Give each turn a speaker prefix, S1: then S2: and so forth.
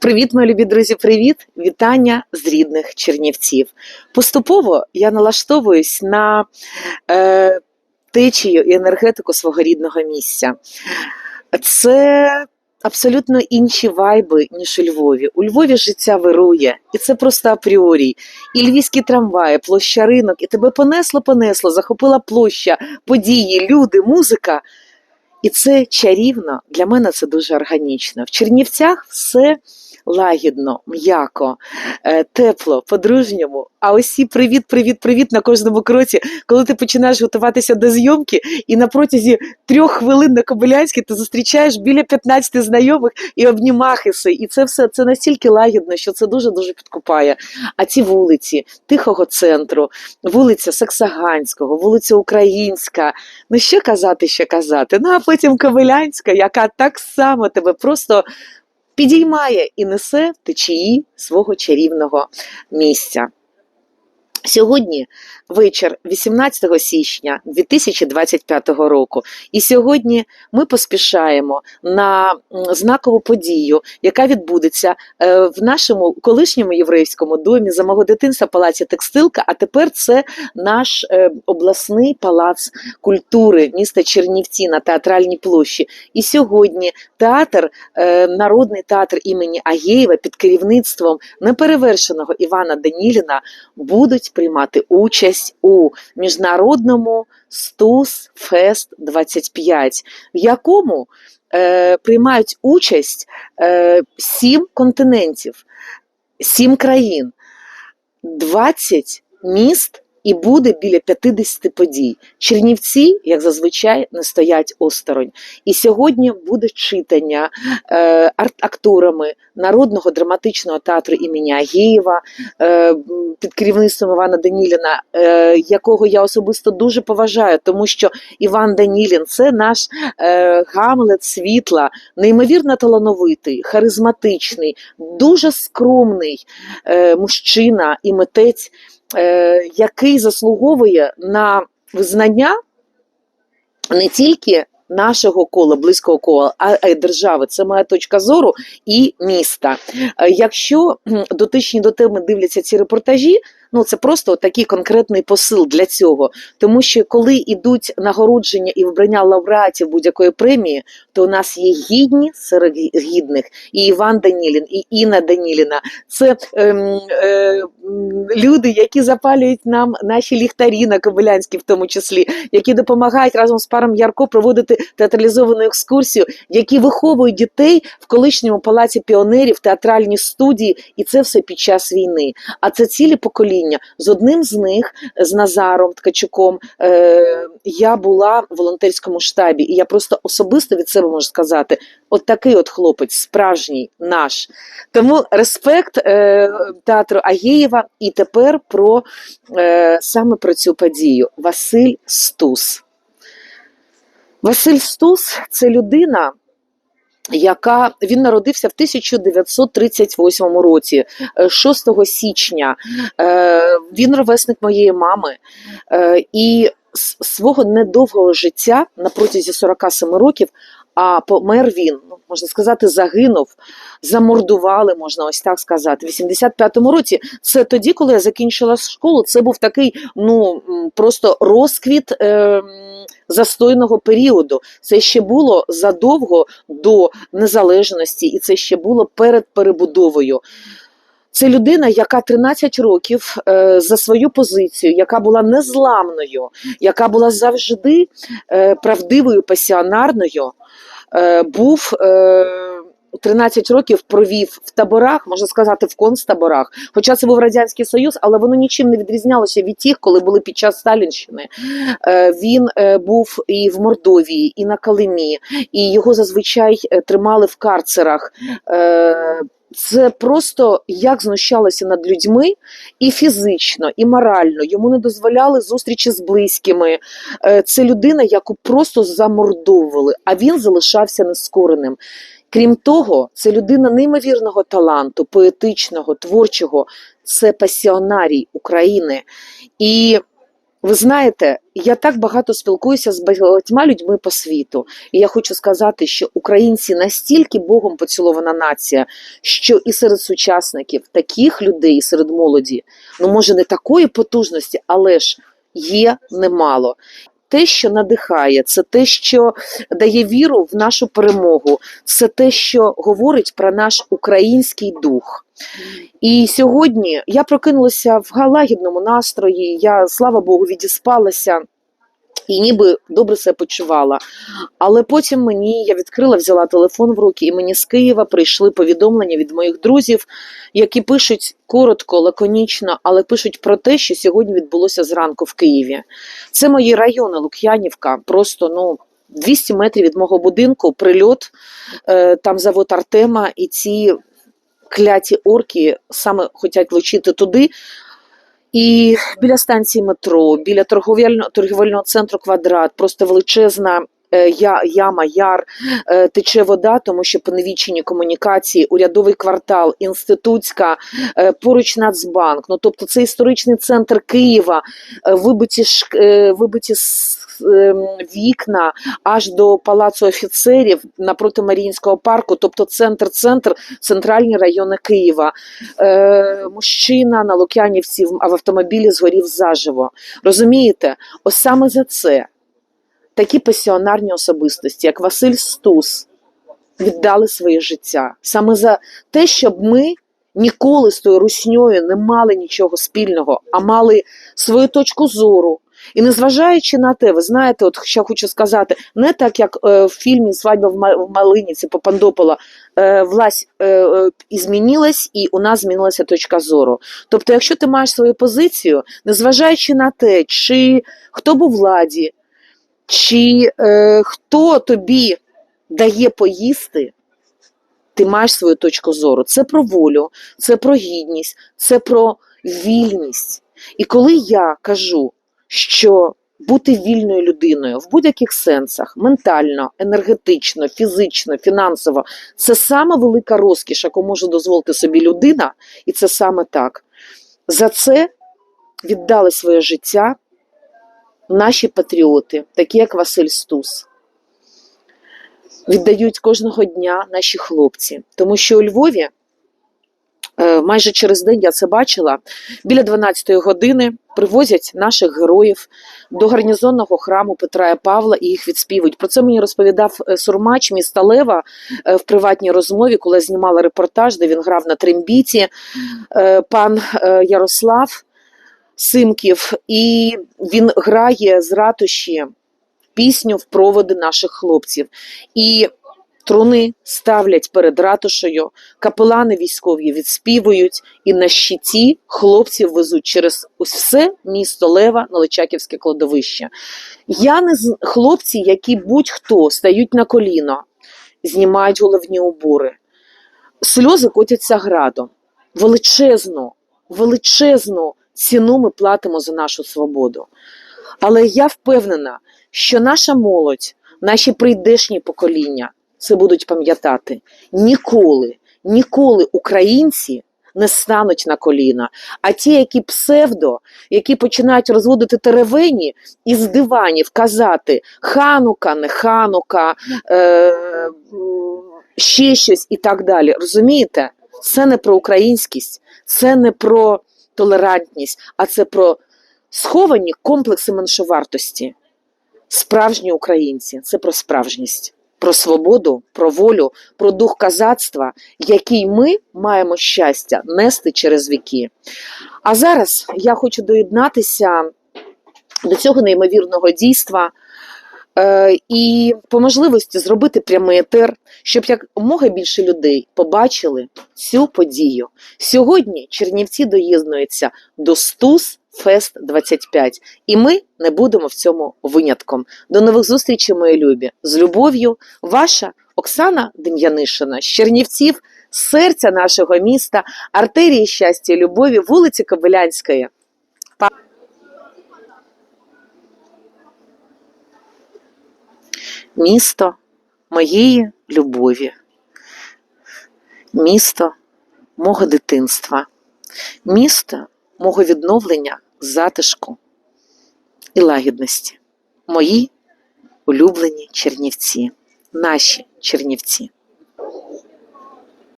S1: Привіт, мої любі друзі! Привіт! Вітання з рідних Чернівців. Поступово я налаштовуюсь на е, течію і енергетику свого рідного місця. Це абсолютно інші вайби, ніж у Львові. У Львові життя вирує, і це просто апріорій. І львівські трамваї, площа ринок, і тебе понесло, понесло, захопила площа, події, люди, музика. І це чарівно, для мене це дуже органічно. В Чернівцях все лагідно, м'яко, е, тепло, по-дружньому. А ці привіт, привіт, привіт на кожному кроці, коли ти починаєш готуватися до зйомки, і на протязі трьох хвилин на Кобилянській ти зустрічаєш біля 15 знайомих і обнімахиси. І це все це настільки лагідно, що це дуже-дуже підкупає. А ці вулиці Тихого центру, вулиця Саксаганського, вулиця Українська. Ну що казати, що казати? Ну а потім Ковилянська, яка так само тебе просто підіймає і несе течії свого чарівного місця. Сьогодні вечір 18 січня 2025 року, і сьогодні ми поспішаємо на знакову подію, яка відбудеться е, в нашому колишньому єврейському домі за мого дитинства палаці Текстилка. А тепер це наш е, обласний палац культури міста Чернівці на театральній площі. І сьогодні театр, е, народний театр імені Агєєва під керівництвом неперевершеного Івана Даніліна будуть приймати участь у міжнародному Стус Фест 25, в якому е, приймають участь е, сім континентів, сім країн, 20 міст. І буде біля 50 подій. Чернівці, як зазвичай, не стоять осторонь. І сьогодні буде читання е, арт-акторами Народного драматичного театру імені Агієва е, під керівництвом Івана Даніліна, е, якого я особисто дуже поважаю, тому що Іван Данілін це наш е, гамлет світла, неймовірно талановитий, харизматичний, дуже скромний е, мужчина і митець який заслуговує на визнання не тільки нашого кола, близького кола, а й держави. Це моя точка зору і міста. Е, Якщо дотичні до теми дивляться ці репортажі, ну це просто такий конкретний посил для цього. Тому що коли йдуть нагородження і вибрання лауреатів будь-якої премії, то у нас є гідні серед гідних і Іван Данілін, і Інна Даніліна. Це ем, е, люди, які запалюють нам наші ліхтарі на Кобилянській, в тому числі, які допомагають разом з паром Ярко проводити театралізовану екскурсію, які виховують дітей в колишньому палаці піонерів, театральні студії, і це все під час війни. А це цілі покоління. З одним з них, з Назаром Ткачуком, е, я була в волонтерському штабі, і я просто особисто від себе можу сказати: от такий от хлопець, справжній наш. Тому респект е, театру Агєєва. І тепер про е, саме про цю подію. Василь Стус. Василь Стус це людина. Яка він народився в 1938 році, е, 6 січня. Е, Він ровесник моєї мами, Е, і з свого недовгого життя на протязі 47 років. А помер він, ну, можна сказати, загинув, замордували, можна ось так сказати. В 85-му році це тоді, коли я закінчила школу, це був такий ну просто розквіт е, застойного періоду. Це ще було задовго до незалежності, і це ще було перед перебудовою. Це людина, яка 13 років е, за свою позицію, яка була незламною, яка була завжди е, правдивою, пасіонарною, е, був. Е, 13 років провів в таборах, можна сказати, в концтаборах. Хоча це був Радянський Союз, але воно нічим не відрізнялося від тих, коли були під час Сталінщини. Е, Він е, був і в Мордовії, і на Калимі, і його зазвичай е, тримали в карцерах. Це просто як знущалося над людьми і фізично, і морально. Йому не дозволяли зустрічі з близькими. Це людина, яку просто замордовували, а він залишався нескореним. Крім того, це людина неймовірного таланту, поетичного, творчого, це пасіонарій України. І ви знаєте, я так багато спілкуюся з багатьма людьми по світу, і я хочу сказати, що українці настільки Богом поцілована нація, що і серед сучасників таких людей, і серед молоді, ну може не такої потужності, але ж є немало. Те, що надихає, це те, що дає віру в нашу перемогу, це те, що говорить про наш український дух. І сьогодні я прокинулася в лагідному настрої. Я, слава Богу, відіспалася і ніби добре себе почувала. Але потім мені я відкрила, взяла телефон в руки, і мені з Києва прийшли повідомлення від моїх друзів, які пишуть коротко, лаконічно, але пишуть про те, що сьогодні відбулося зранку в Києві. Це мої райони Лук'янівка, просто ну. 200 метрів від мого будинку прильот, е, там завод Артема, і ці кляті орки саме хочуть влучити туди. І біля станції метро, біля торговельного, торговельного центру квадрат, просто величезна е, я, яма, яр, е, тече вода, тому що поневічені комунікації, урядовий квартал, інститутська, е, поруч Нацбанк. Ну тобто це історичний центр Києва, вибиті, вибиті вікна аж до палацу офіцерів напроти Маріїнського парку, тобто центр-центр, центральні райони Києва. Е, мужчина на Лук'янівці в, автомобілі згорів заживо. Розумієте, ось саме за це такі пасіонарні особистості, як Василь Стус, віддали своє життя. Саме за те, щоб ми ніколи з тою русньою не мали нічого спільного, а мали свою точку зору. І незважаючи на те, ви знаєте, от що хочу сказати, не так як е, в фільмі Свадьба в Малиніці Попандопола е, власть е, е, змінилась, і у нас змінилася точка зору. Тобто, якщо ти маєш свою позицію, незважаючи на те, чи хто був владі, чи е, хто тобі дає поїсти, ти маєш свою точку зору. Це про волю, це про гідність, це про вільність. І коли я кажу, що бути вільною людиною в будь-яких сенсах, ментально, енергетично, фізично, фінансово, це саме велика розкіш, яку може дозволити собі людина, і це саме так. За це віддали своє життя наші патріоти, такі як Василь Стус. Віддають кожного дня наші хлопці, тому що у Львові майже через день я це бачила. Біля 12-ї години привозять наших героїв до гарнізонного храму Петра і Павла і їх відспівують. Про це мені розповідав е, Сурмач міста Лева е, в приватній розмові, коли я знімала репортаж, де він грав на трембіті. Е, Пан е, Ярослав Симків, і він грає з ратуші пісню в проводи наших хлопців. І труни ставлять перед ратушею, капелани військові відспівують, і на щиті хлопців везуть через ось все місто Лева на Личаківське кладовище. Я не з хлопці, які будь-хто стають на коліно, знімають головні убори. Сльози котяться градом. Величезну, величезну ціну ми платимо за нашу свободу. Але я впевнена, що наша молодь, наші прийдешні покоління це будуть пам'ятати. Ніколи, ніколи українці не стануть на коліна. А ті, які псевдо, які починають розводити теревені і з диванів казати ханука, не ханука, е, ще щось і так далі. Розумієте? Це не про українськість, це не про толерантність, а це про сховані комплекси меншовартості. Справжні українці це про справжність, про свободу, про волю, про дух казацтва, який ми маємо щастя нести через віки. А зараз я хочу доєднатися до цього неймовірного дійства. е, І по можливості зробити прямий етер, щоб якомога більше людей побачили цю подію. Сьогодні Чернівці доєднуються до СТУС Фест 25, і ми не будемо в цьому винятком. До нових зустрічей, мої любі! З любов'ю, ваша Оксана Дем'янишина з Чернівців, серця нашого міста, артерії щастя і любові, вулиці Кобилянської. Місто моєї любові, місто мого дитинства, місто мого відновлення затишку, і лагідності. Мої улюблені чернівці, наші чернівці.